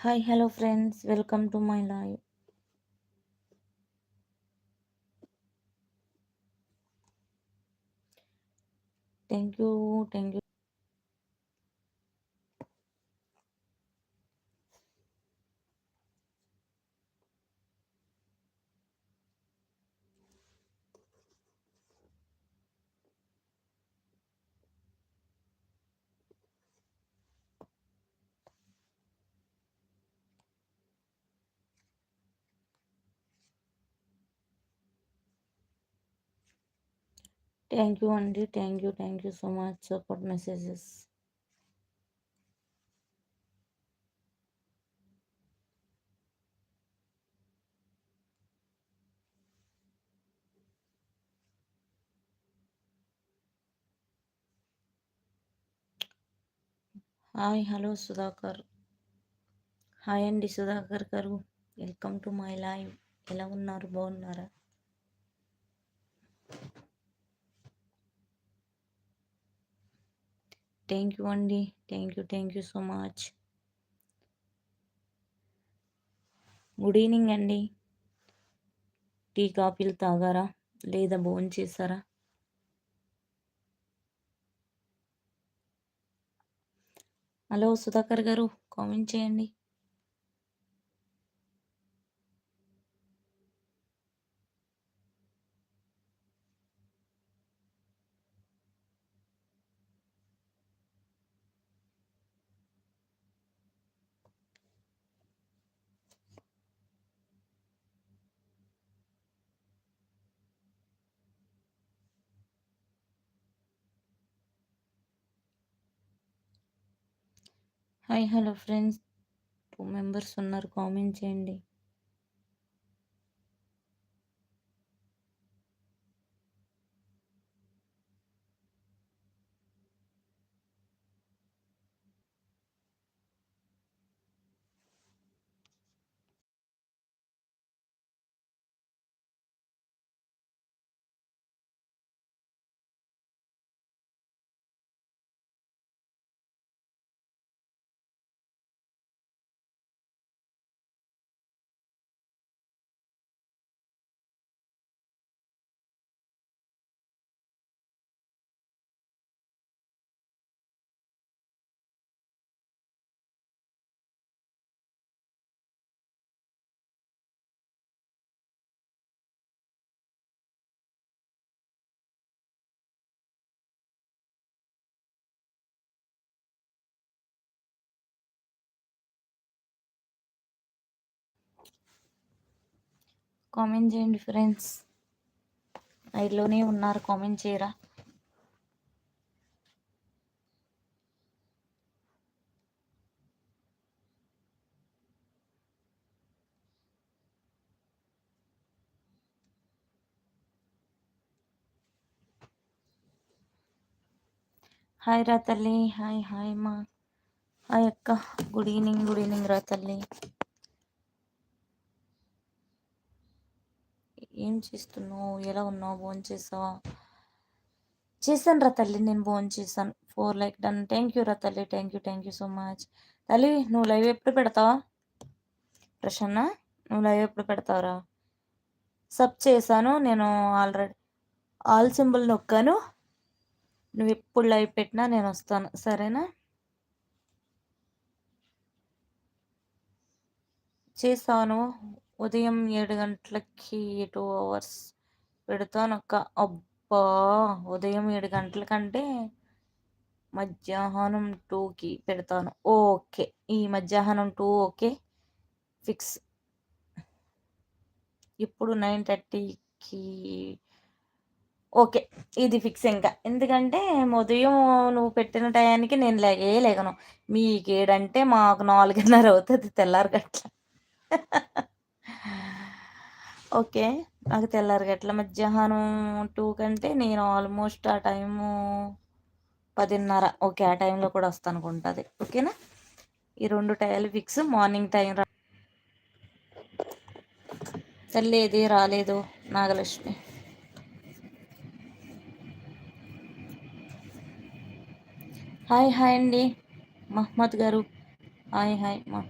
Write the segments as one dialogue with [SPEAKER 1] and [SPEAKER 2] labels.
[SPEAKER 1] Hi hello friends welcome to my live thank you thank you thank you అండి thank you thank you so much support messages hi hello Sudhakar hi అండి సుధాకర్ గారు welcome to my live ఎలా ఉన్నారు బాగున్నారా thank you అండి thank you thank you so much good evening అండి tea కాఫీలు తాగారా? లేదా భోజనం చేశారా? హలో సుధాకర్ గారు కామెంట్ చేయండి. Hi hello friends two members ఉన్నారు కామెంట్ చేయండి. కామెంట్ చేయండి ఫ్రెండ్స్. ఐలోనే ఉన్నారు కామెంట్ చేయరా. హాయ్ రా తల్లి హాయ్ హాయ్ మా. హాయ్ అక్క గుడ్ ఈవినింగ్ గుడ్ ఈవినింగ్ రా తల్లి. ఏం చేస్తున్నావు? ఎలా ఉన్నావు? భోజనం చేసావా? చేశాను రా తల్లి నేను భోజనం చేశాను. Four like done. Thank you రా తల్లి thank you thank you so much తల్లి నువ్వు లైవ్ ఎప్పుడు పెడతావా? ప్రసన్న నువ్వు లైవ్ ఎప్పుడు పెడతావురా? సబ్ చేశాను నేను ఆల్రెడీ ఆల్ సింబల్ నొక్కాను. నువ్వు ఎప్పుడు లైవ్ పెట్టినా నేను వస్తాను. సరేనా? చేశాను ఉదయం ఏడు గంటలకి టూ అవర్స్ పెడతాను అక్క అబ్బా! ఉదయం ఏడు గంటలకంటే మధ్యాహ్నం టూకి పెడతాను. ఓకే. ఈ మధ్యాహ్నం టూ ఓకే. ఫిక్స్. ఇప్పుడు నైన్ థర్టీకి ఓకే. ఇది ఫిక్స్ ఇంకా. ఎందుకంటే ఉదయం నువ్వు పెట్టిన టయానికి నేను లేగే లేగను. మీకేడంటే మాకు నాలుగున్నర అవుతుంది తెల్లారి గట్ల ఓకే. నాకు తెల్లారి గట్ల మధ్యాహ్నం టూ కంటే నేను ఆల్మోస్ట్ ఆ టైము పదిన్నర. ఓకే ఆ టైంలో కూడా వస్తాను అనుకుంటుంది ఓకేనా? ఈ రెండు టైలు ఫిక్స్. మార్నింగ్ టైం రా తల్లేది రాలేదు నాగలక్ష్మి. హాయ్ హాయ్ అండి. మహమ్మద్ గారు. హాయ్ హాయ్ మా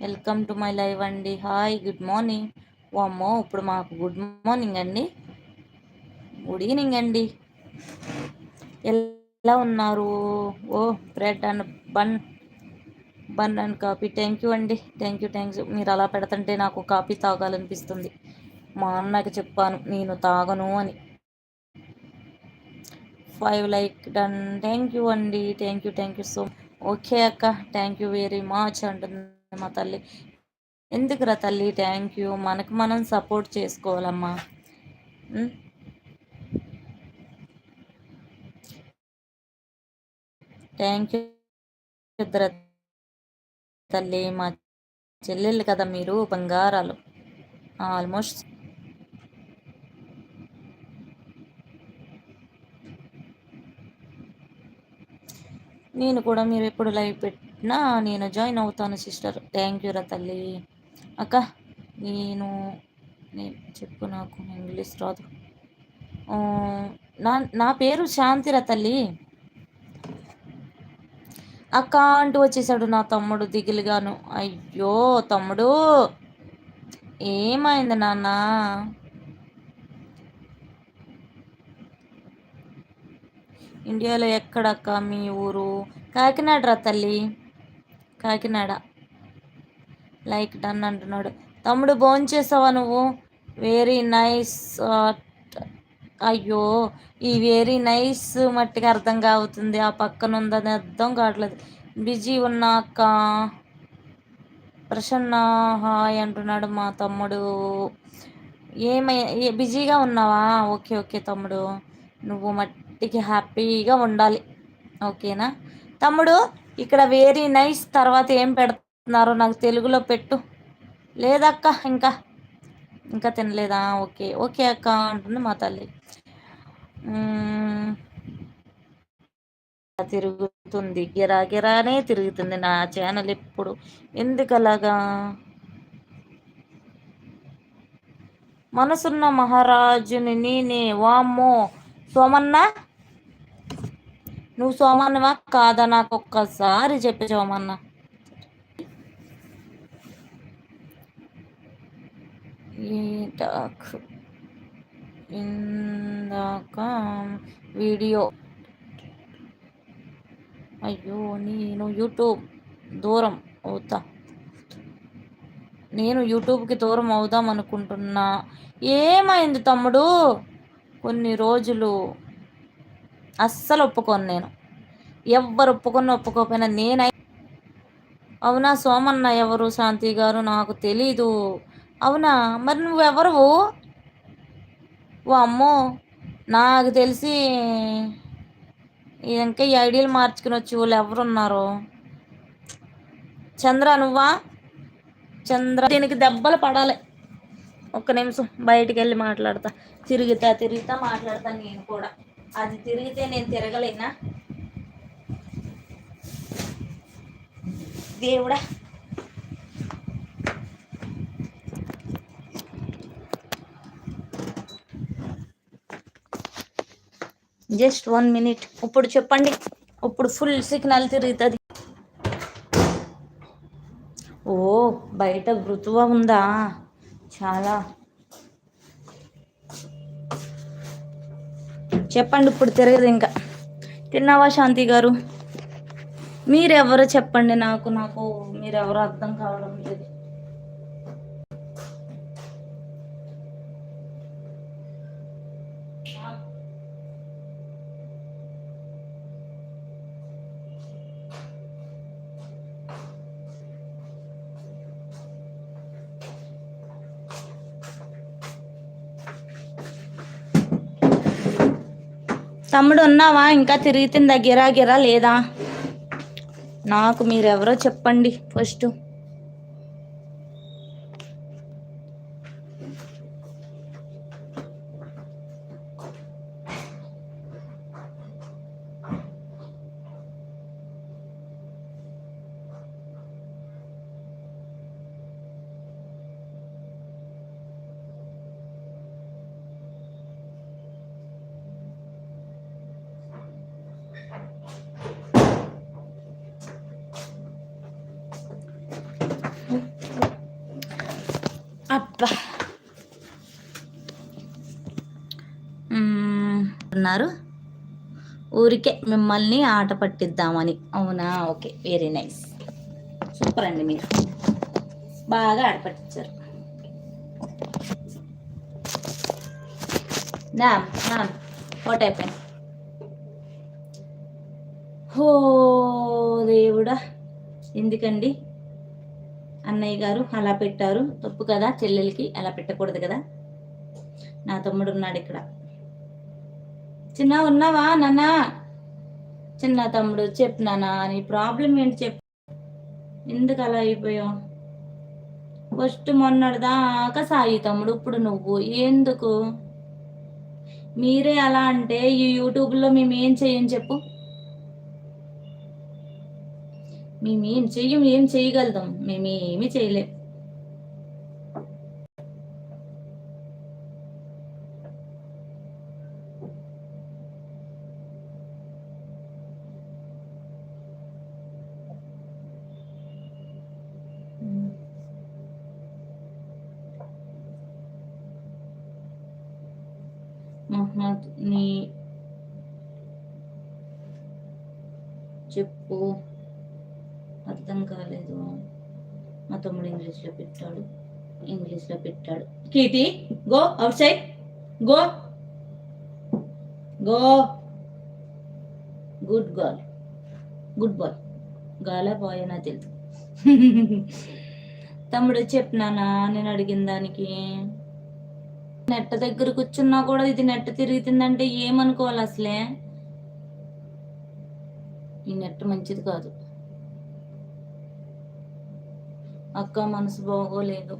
[SPEAKER 1] వెల్కమ్ టు మై లైవ్ అండి. Hi good morning. ఓ అమ్మో ఇప్పుడు మాకు గుడ్ మార్నింగ్ అండి. గుడ్ ఈవినింగ్ అండి. ఎలా ఉన్నారు? ఓ bread and bun bun and coffee. Thank you అండి. Thank you thank you. మీరు అలా పెడుతుంటే నాకు కాఫీ తాగాలనిపిస్తుంది. మా అన్నకి చెప్పాను నేను తాగను అని. Five like done. Thank you అండి. Thank you thank you so okay అక్క. థ్యాంక్ యూ వెరీ మచ్ అంటుంది మా తల్లి. ఎందుకురా తల్లి థ్యాంక్ యూ మనకు మనం సపోర్ట్ చేసుకోవాలమ్మా. థ్యాంక్ యూ తల్లి మా చెల్లెళ్ళు కదా మీరు బంగారాలు. ఆల్మోస్ట్ నేను కూడా మీరు ఎప్పుడు లైవ్ నా నేను జాయిన్ అవుతాను సిస్టర్. థ్యాంక్ యూ రా తల్లి. అక్క నేను నేను చెప్పు నాకు ఇంగ్లీష్ రాదు. నా నా పేరు శాంతిరా తల్లి. అక్క అంటూ వచ్చేసాడు నా తమ్ముడు దిగులుగాను. అయ్యో తమ్ముడు! ఏమైంది నాన్న? ఇండియాలో ఎక్కడక్క మీ ఊరు? కాకినాడ రా తల్లి. కాకినాడ లైక్ డన్ అంటున్నాడు. తమ్ముడు భోంచేసావా నువ్వు? వెరీ నైస్ uh, అయ్యో ఈ వెరీ నైస్ మట్టికి అర్థం కావుతుంది. ఆ పక్కన ఉందని అర్థం కావట్లేదు. బిజీ ఉన్నాక ప్రసన్న హాయ్ అంటున్నాడు మా తమ్ముడు. ఏమై బిజీగా ఉన్నావా? ఓకే ఓకే తమ్ముడు. నువ్వు మట్టికి హ్యాపీగా ఉండాలి. ఓకేనా? తమ్ముడు ఇక్కడ వెరీ నైస్ తర్వాత ఏం పెడుతున్నారు నాకు తెలుగులో పెట్టు. లేదక్క ఇంకా. ఇంకా తినలేదా? ఓకే ఓకే అక్క అంటుంది మా తల్లి. తిరుగుతుంది. గిరా గిరానే తిరుగుతుంది నా ఛానల్ ఎప్పుడు. ఎందుకు అలాగా మనసున్న మహారాజుని నేనే. వామ్మో. సోమన్న? నువ్వు సోమన్నవా? కాదా నాకు ఒక్కసారి చెప్పి సోమన్న. ఇందాక వీడియో. అయ్యో నేను యూట్యూబ్ దూరం అవుతా. నేను యూట్యూబ్కి దూరం అవుదాం అనుకుంటున్నా. ఏమైంది తమ్ముడు? కొన్ని రోజులు అస్సలు ఒప్పుకోను నేను. ఎవ్వరు ఒప్పుకొని ఒప్పుకోకపోయినా నేనై అవునా సోమన్న ఎవరు? శాంతి గారు నాకు తెలీదు. అవునా? మరి నువ్వెవరు? ఓ అమ్మో నాకు తెలిసి ఇంకా ఈ ఐడియాలు మార్చుకుని వచ్చి వాళ్ళు ఎవరున్నారు? చంద్ర నువ్వా? చంద్ర దీనికి దెబ్బలు పడాలి. ఒక్క నిమిషం బయటికి వెళ్ళి మాట్లాడతా. తిరుగుతా తిరుగుతా మాట్లాడతా నేను కూడా. అది తిరిగితే నేను తిరగలేనా? దేవుడా. జస్ట్ వన్ మినిట్ ఇప్పుడు చెప్పండి. ఇప్పుడు ఫుల్ సిగ్నల్ తిరుగుతుంది. ఓ బయట మృతువ ఉందా? చాలా. చెప్పండి ఇప్పుడు తిరగదు ఇంకా. తిన్నావా శాంతి గారు? మీరెవరో చెప్పండి నాకు నాకు మీరెవరో అర్థం కావడం లేదు. తమ్ముడు ఉన్నావా ఇంకా తిరుగుతుందా గిరా గిరా లేదా? నాకు మీరెవరో చెప్పండి ఫస్ట్. అబ్బా. ఉన్నారు ఊరికే మిమ్మల్ని ఆట పట్టిద్దామని. అవునా? ఓకే. వెరీ నైస్ సూపర్ అండి మీరు. బాగా ఆట పట్టించారు. నా నా వాట్ అయిపోయింది. హో దేవుడా. ఎందుకండి? అన్నయ్య గారు అలా పెట్టారు. తప్పు కదా చెల్లెలకి అలా పెట్టకూడదు కదా. నా తమ్ముడు ఉన్నాడు ఇక్కడ. చిన్న ఉన్నావా నాన్న? చిన్న తమ్ముడు చెప్పు నాన్న నీ ప్రాబ్లం ఏంటి చెప్పు. ఎందుకు అలా అయిపోయావు? ఫస్ట్ మొన్నటిదాకా సాయి తమ్ముడు ఇప్పుడు నువ్వు. ఎందుకు? మీరే అలా అంటే ఈ యూట్యూబ్లో మేము ఏం చెయ్యం చెప్పు. మేమేం చెయ్యం ఏం చేయగలుగుతాం మేము ఏమి చేయలేం మహమ్మద్ నీ చెప్పు లేదు. మా తమ్ముడు ఇంగ్లీష్లో పెట్టాడు. ఇంగ్లీష్లో పెట్టాడు. కీతి go outside. Go. Go. Good girl. Good boy. గాల బాయ్ అని తెలుసు తమ్ముడు చెప్పినానా? నేను అడిగిన దానికి. నెట్ట దగ్గర కూర్చున్నా కూడా ఇది నెట్ట తిరుగుతుందంటే ఏమనుకోవాలి అసలే? ఈ నెట్ మంచిది కాదు. అక్క మనసు బాగోలేదు.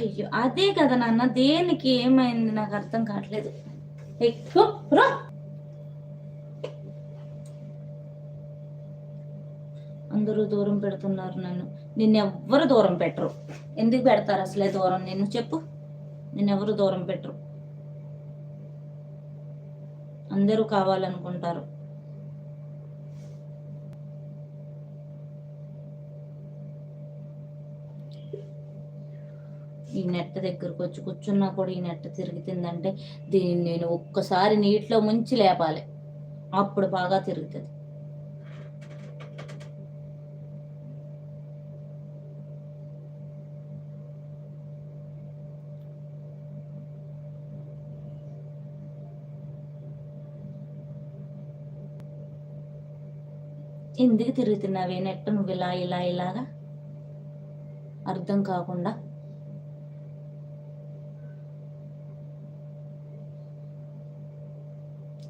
[SPEAKER 1] అయ్యో అదే కదా నాన్న దేనికి ఏమైంది నాకు అర్థం కావట్లేదు. ఎక్కువ అందరూ దూరం పెడుతున్నారు నన్ను. నిన్నెవ్వరు దూరం పెట్టరు. ఎందుకు పెడతారు అసలే దూరం? నిన్ను చెప్పు. నిన్నెవరు దూరం పెట్టరు. అందరూ కావాలనుకుంటారు. ఈ నెట్ దగ్గరకు వచ్చి కూర్చున్నా కూడా ఈ నెట్ తిరుగుతుందంటే దీన్ని నేను ఒక్కసారి నీటిలో ముంచి లేపాలి. అప్పుడు బాగా తిరుగుతుంది. ఎందుకు తిరుగుతున్నావే? నెట్ నువ్వు ఇలా ఇలా ఇలాగా? అర్థం కాకుండా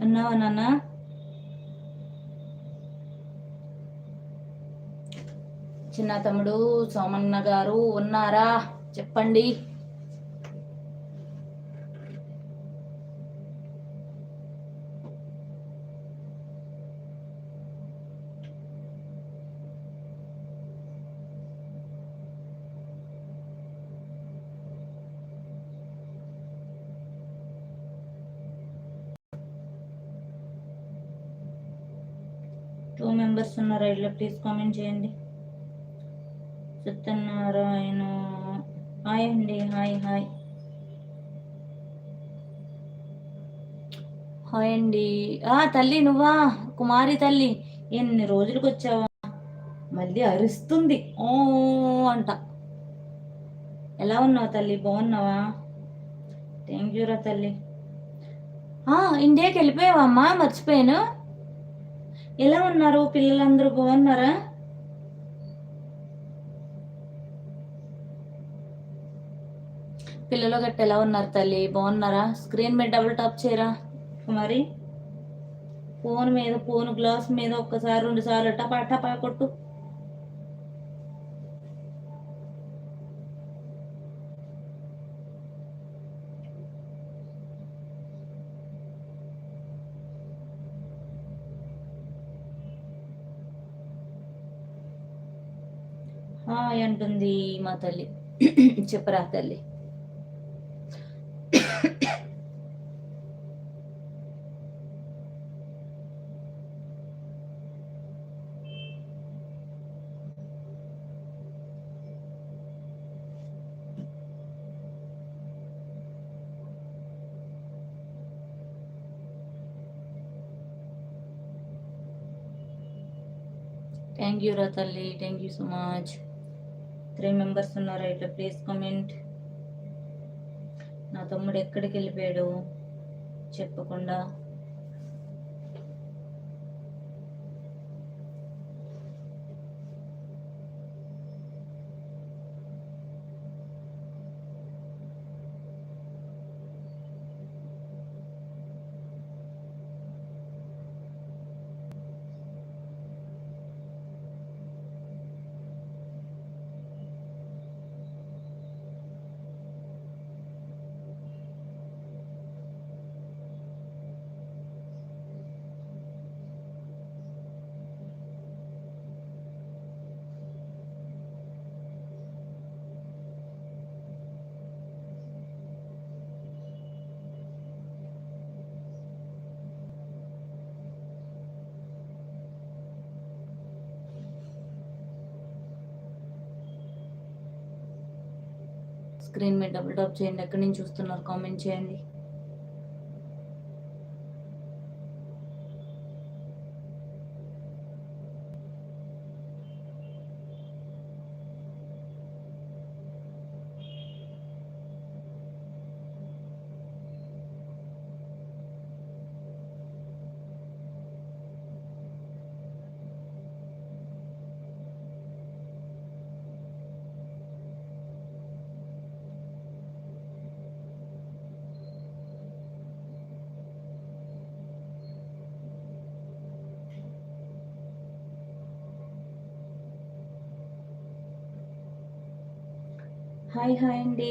[SPEAKER 1] ఉన్నావా నాన్న? చిన్న తమ్ముడు సోమన్న గారు ఉన్నారా? చెప్పండి. టూ ఇట్లా ప్లీజ్ కామెంట్ చేయండి. సత్యనారాయణ హాయ్ అండి హాయ్ హాయ్. హాయ్ అండి. ఆ తల్లి నువ్వా? కుమారి తల్లి. ఎన్ని రోజులకు వచ్చావా? మళ్ళీ అరుస్తుంది. ఓ అంట. ఎలా ఉన్నావు తల్లి? బాగున్నావా? థ్యాంక్ యూరా తల్లి. ఆ, ఇండియాకి వెళ్ళిపోయావమ్మా మర్చిపోయాను. ఎలా ఉన్నారు? పిల్లలందరూ బాగున్నారా? పిల్లలు గట్ట ఎలా ఉన్నారు తల్లి? బాగున్నారా? స్క్రీన్ మీద డబుల్ టాప్ చేయరా? కుమారి ఫోన్ మీద ఫోన్ గ్లాస్ మీద ఒక్కసారి రెండు సార్లు టపా టపా కొట్టు అంటుంది మా తల్లి. చెప్పరా తల్లి. థ్యాంక్ యూ రా తల్లి. Thank you so much three members ఉన్నారు. ఇట్లా ప్లీజ్ కమెంట్. నా తమ్ముడు ఎక్కడికి వెళ్ళిపోయాడు? చెప్పకుండా. స్క్రీన్ మీద డబుల్ టాప్ చేయండి. ఎక్కడి నుంచి చూస్తున్నారు? కామెంట్ చేయండి. హాయ్ హాయ్ అండి.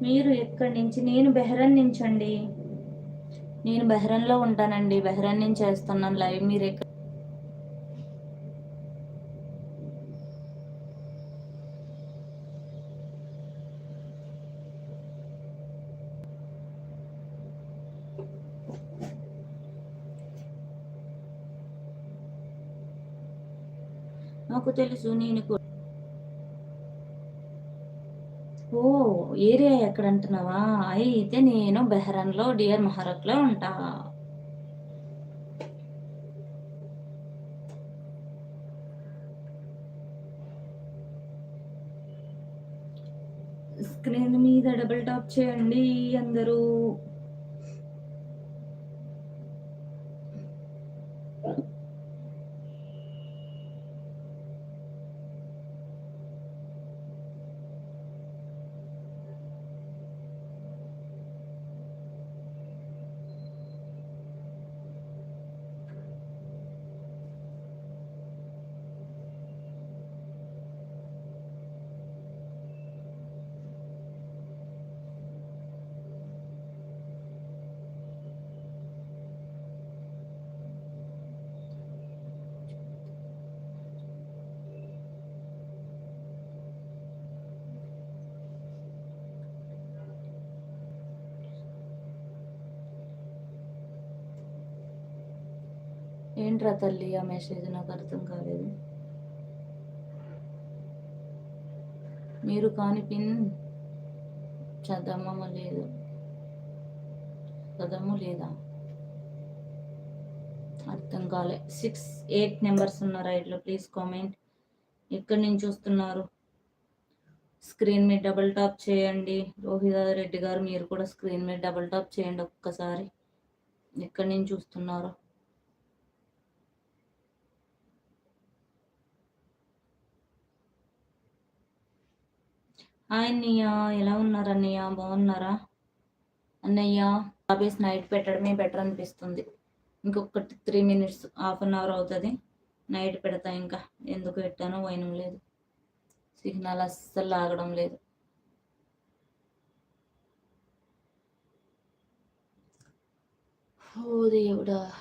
[SPEAKER 1] మీరు ఎక్కడి నుంచి? నేను బెహ్రన్ నుంచి అండి నేను బెహ్రన్లో ఉంటానండి. బెహ్రన్ నుంచి చేస్తున్నాను లైవ్. మీరు ఎక్కడ? నాకు తెలుసు నేను కూ- ఓ ఏరియా ఎక్కడ అంటున్నావా అయితే నేను బెహ్రాన్లో డియర్ మహారక్లో ఉంటా. స్క్రీన్ మీద డబుల్ టాప్ చేయండి అందరూ. ఏంట్రా తల్లి ఆ మెసేజ్ నాకు అర్థం కాలేదు. మీరు కాని పిన్ చదమ్మ లేదు చదము లేదా? అర్థం కాలే. సిక్స్ ఎయిట్ నెంబర్స్ ఉన్నారు రైట్లో ప్లీజ్ కామెంట్ ఎక్కడి నుంచి చూస్తున్నారు స్క్రీన్ మీద డబుల్ టాప్ చేయండి. రోహిత రెడ్డి గారు మీరు కూడా స్క్రీన్ మీద డబుల్ టాప్ చేయండి ఒక్కసారి. ఎక్కడి నుంచి చూస్తున్నారు అన్నయ్య ఎలా ఉన్నారు అన్నయ్య? బాగున్నారా? అన్నయ్య ఆఫీస్ నైట్ పెట్టడమే బెటర్ అనిపిస్తుంది. ఇంకొక three minutes half an hour అవుతుంది. నైట్ పెడతా ఇంకా. ఎందుకు పెట్టానో వైనం లేదు. సిగ్నల్ అస్సలు ఆగడం లేదు. ఓ దేవుడా.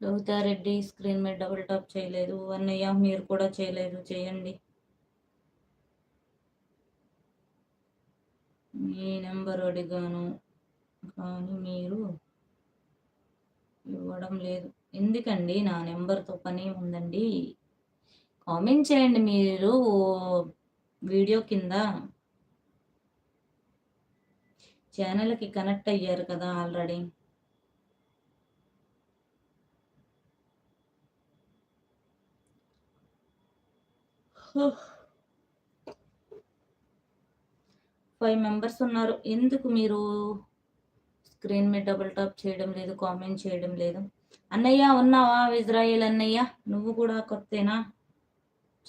[SPEAKER 1] లోతారెడ్డి స్క్రీన్ మీద డబుల్ టాప్ చేయలేదు. అన్నయ్య మీరు కూడా చేయలేదు. చేయండి. మీ నెంబర్ అడిగాను కానీ మీరు ఇవ్వడం లేదు. ఎందుకండి? నా నెంబర్తో పని ఉందండి. కామెంట్ చేయండి మీరు. వీడియో కింద ఛానల్కి కనెక్ట్ అయ్యారు కదా ఆల్రెడీ. ఫైవ్ మెంబర్స్ ఉన్నారు. ఎందుకు మీరు స్క్రీన్ మీద డబుల్ టాప్ చేయడం లేదు కామెంట్ చేయడం లేదు? అన్నయ్య ఉన్నావా? ఇజ్రాయిల్ అన్నయ్య? నువ్వు కూడా కొత్తేనా?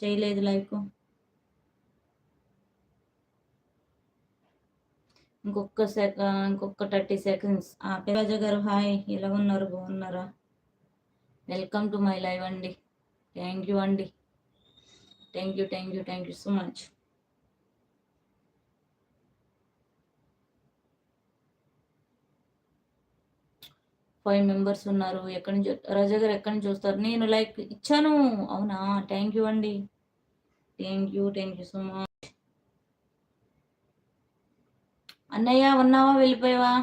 [SPEAKER 1] చేయలేదు లైక్. ఇంకొక సెక ఇంకొక థర్టీ సెకండ్స్ ఆ రాజా గారు హాయ్ ఎలా ఉన్నారు? బాగున్నారా? వెల్కమ్ టు మై లైవ్ అండి. థ్యాంక్ యూ అండి. Thank you thank you thank you so much five members ఉన్నారు. ఎక్కడి నుంచి రాజా గారు ఎక్కడి నుంచి వస్తారు? నేను లైక్ ఇచ్చాను. అవునా? థ్యాంక్ యూ అండి. Thank you thank you so much అన్నయ్య ఉన్నావా? వెళ్ళిపోయావా?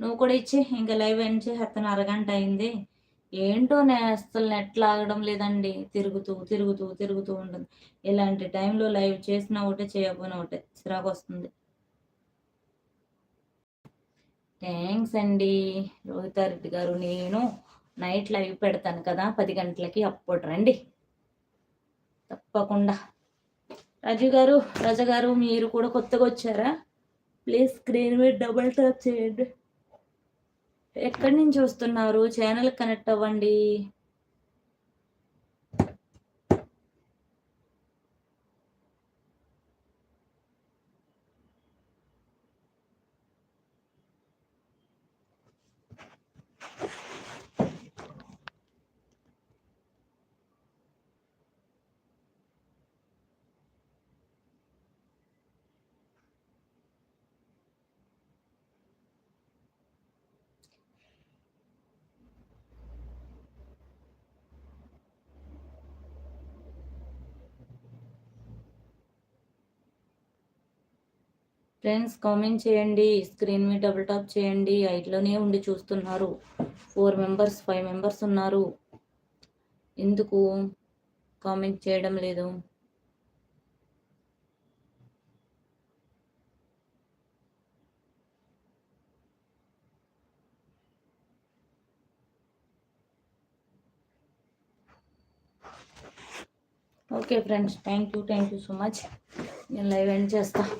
[SPEAKER 1] నువ్వు కూడా ఇచ్చి ఇంకా లైవ్ ఎండ్ చేసి అతను అరగంట అయింది. ఏంటో నే అసలు నెట్ లాగడం లేదండి. తిరుగుతూ తిరుగుతూ తిరుగుతూ ఉంటుంది. ఇలాంటి టైంలో లైవ్ చేసినా ఒకటే చేయకపోయినా ఒకటే. చిరాకు వస్తుంది. థ్యాంక్స్ అండి. రోహితారెడ్డి గారు నేను నైట్ లైవ్ పెడతాను కదా పది గంటలకి అప్పుడు రండి. తప్పకుండా. రాజు గారు రజ గారు మీరు కూడా కొత్తగా వచ్చారా? ప్లీజ్ స్క్రీన్ మీద డబుల్ టాప్ చేయండి. ఎక్కడి నుంచి వస్తున్నారు? ఛానల్ కనెక్ట్ అవ్వండి. ఫ్రెండ్స్ కామెంట్ చేయండి. స్క్రీన్ మీ డబుల్ టాప్ చేయండి. ఐట్లోనే ఉండి చూస్తున్నారు. ఫోర్ మెంబర్స్ ఫైవ్ మెంబర్స్ ఉన్నారు. ఎందుకు కామెంట్ చేయడం లేదు? Okay friends thank you thank you so much. నేను లైవ్ ఎండ్ చేస్తాను